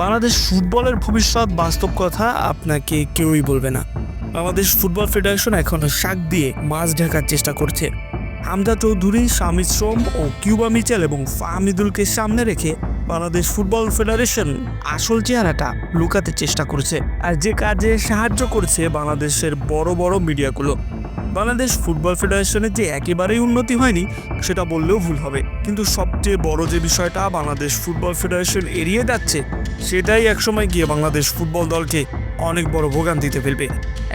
বাংলাদেশ ফুটবলের ভবিষ্যৎ বাস্তব কথা আপনাকে কেউই বলবে না। বাংলাদেশ ফুটবল ফেডারেশন এখন শাক দিয়ে মাছ ঢাকার চেষ্টা করছে। হামজা চৌধুরী স্বামী শ্রম ও কিউবা মিচেল এবং ফাহমিদুলকে সামনে রেখে বাংলাদেশ ফুটবল ফেডারেশন আসল চেহারাটা লুকাতে চেষ্টা করছে। আর যে কাজে সাহায্য করছে বাংলাদেশের বড় বড় মিডিয়াগুলো। বাংলাদেশ ফুটবল ফেডারেশনের যে একেবারেই উন্নতি হয়নি, সেটা বললেও ভুল হবে। কিন্তু সবচেয়ে বড় যে বিষয়টা বাংলাদেশ ফুটবল ফেডারেশন এড়িয়ে যাচ্ছে, সেটাই একসময় গিয়ে বাংলাদেশ ফুটবল দলকে অনেক বড় ভোগান্তিতে ফেলবে।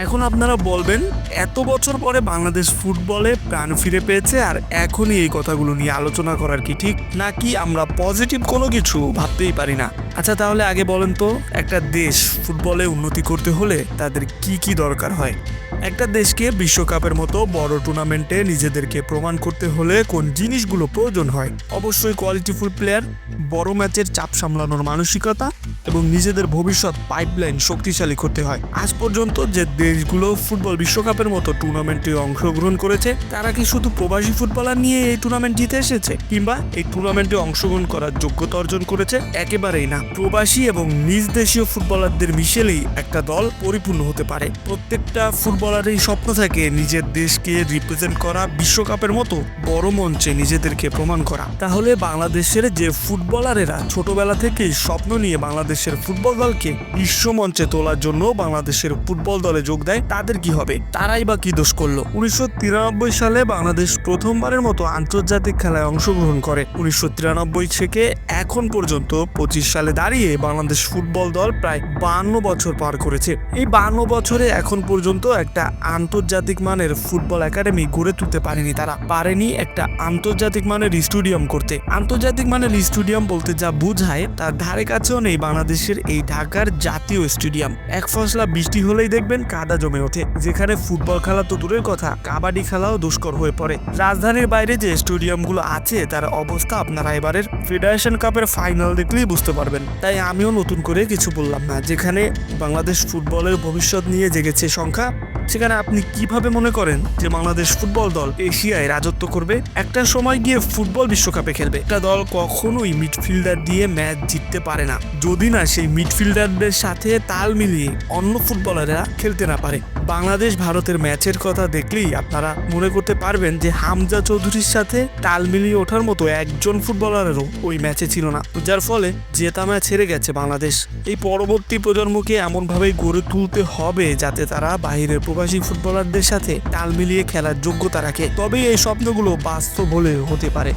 এখন আপনারা বলবেন, এত বছর পরে বাংলাদেশ ফুটবলে প্রাণ ফিরে পেয়েছে, আর এখনই এই কথাগুলো নিয়ে আলোচনা করার কি ঠিক? নাকি আমরা পজিটিভ কোনো কিছু ভাবতেই পারি না? আচ্ছা তাহলে আগে বলেন তো, একটা দেশ ফুটবলে উন্নতি করতে হলে তাদের কি কি দরকার হয়? একটা দেশকে বিশ্বকাপের মতো বড় টুর্নামেন্টে নিজেদেরকে প্রমাণ করতে হলে কোন জিনিসগুলো প্রয়োজন হয়? অবশ্যই কোয়ালিটিফুল প্লেয়ার বড় ম্যাচের চাপ সামলানোর মানসিকতা এবং নিজেদের ভবিষ্যৎ পাইপলাইন শক্তিশালী করতে হয়। আজ পর্যন্ত যে দেশগুলো ফুটবল বিশ্বকাপের মতো টুর্নামেন্টে অংশগ্রহণ করেছে, তারা কি শুধু প্রবাসী ফুটবলার নিয়ে এই টুর্নামেন্ট জিতে এসেছে? কিংবা এই টুর্নামেন্টে অংশগ্রহণ করার যোগ্যতা অর্জন করেছে? একেবারেই না। প্রবাসী এবং নিজ দেশীয় ফুটবলারদের মিশেলেই একটা দল পরিপূর্ণ হতে পারে। প্রত্যেকটা ফুটবলারেরই স্বপ্ন থাকে নিজের দেশকে রিপ্রেজেন্ট করা, বিশ্বকাপের মতো বড় মঞ্চে নিজেদেরকে প্রমাণ করা। তাহলে বাংলাদেশের যে ফুটবলারেরা ছোটবেলা থেকেই স্বপ্ন নিয়ে বাংলাদেশের ফুটবল দলকে বিশ্ব মঞ্চে তোলার জন্য বাংলাদেশের ফুটবল দলে যোগ দেয়, তাদের কি হবে? তারাই বা কি দোষ করল? উনিশশো তিরানব্বই সালে বাংলাদেশ প্রথমবারের মতো আন্তর্জাতিক খেলায় অংশগ্রহণ করে। উনিশশো তিরানব্বই থেকে এখন পর্যন্ত পঁচিশ সালে দাঁড়িয়ে বাংলাদেশ ফুটবল দল প্রায় বান্ন বছর পার করেছে। এই বান্ন বছরে এখন পর্যন্ত একটা আন্তর্জাতিক মানের ফুটবল একাডেমি গড়ে তুলতে পারেনি তারা। পারেনি একটা আন্তর্জাতিক মানের স্টেডিয়াম করতে। আন্তর্জাতিক মানের স্টেডিয়াম বলতে যা বোঝায় তার ধারে কাছেও নেই বাংলাদেশের এই ঢাকার জাতীয় স্টেডিয়াম। এক ফসলা বৃষ্টি হলেই দেখবেন কাদা জমে ওঠে, যেখানে ফুটবল খেলা তো দূরের কথা, কাবাডি খেলাও দুষ্কর হয়ে পড়ে। রাজধানীর বাইরে যে স্টেডিয়ামগুলো আছে, তার অবস্থা আপনারা এবারের ফেডারেশন কাপের ফাইনাল দেখলেই বুঝতে পারবেন। তাই আমিও নতুন করে কিছু বললাম না, যেখানে বাংলাদেশ ফুটবলের ভবিষ্যৎ নিয়ে জেগেছে সংখ্যা সেখানে আপনি কীভাবে মনে করেন যে বাংলাদেশ ফুটবল দল এশিয়ায় রাজত্ব করবে? একটা সময় গিয়ে ফুটবল বিশ্বকাপে খেলবে। একটা দল কখনোই মিডফিল্ডার দিয়ে ম্যাচ জিততে পারে না। যদি না সেই মিডফিল্ডারদের সাথে তাল মিলিয়ে অন্য ফুটবলাররা খেলতে না পারে। বাংলাদেশ ভারতের ম্যাচের কথা দেখলেই আপনারা মনে করতে পারবেন যে হামজা চৌধুরীর সাথে তাল মিলিয়ে ওঠার মতো একজন ফুটবলারেরও ওই ম্যাচে ছিল না। যার ফলে জেতা ম্যাচ হেরে গেছে বাংলাদেশ। এই পরবর্তী প্রজন্মকে এমনভাবেই গড়ে তুলতে হবে যাতে তারা বাইরের প্রবাসী ফুটবলারদের সাথে তাল মিলিয়ে খেলার যোগ্যতা রাখে। তবেই এই স্বপ্নগুলো বাস্তব হলে হতে পারে।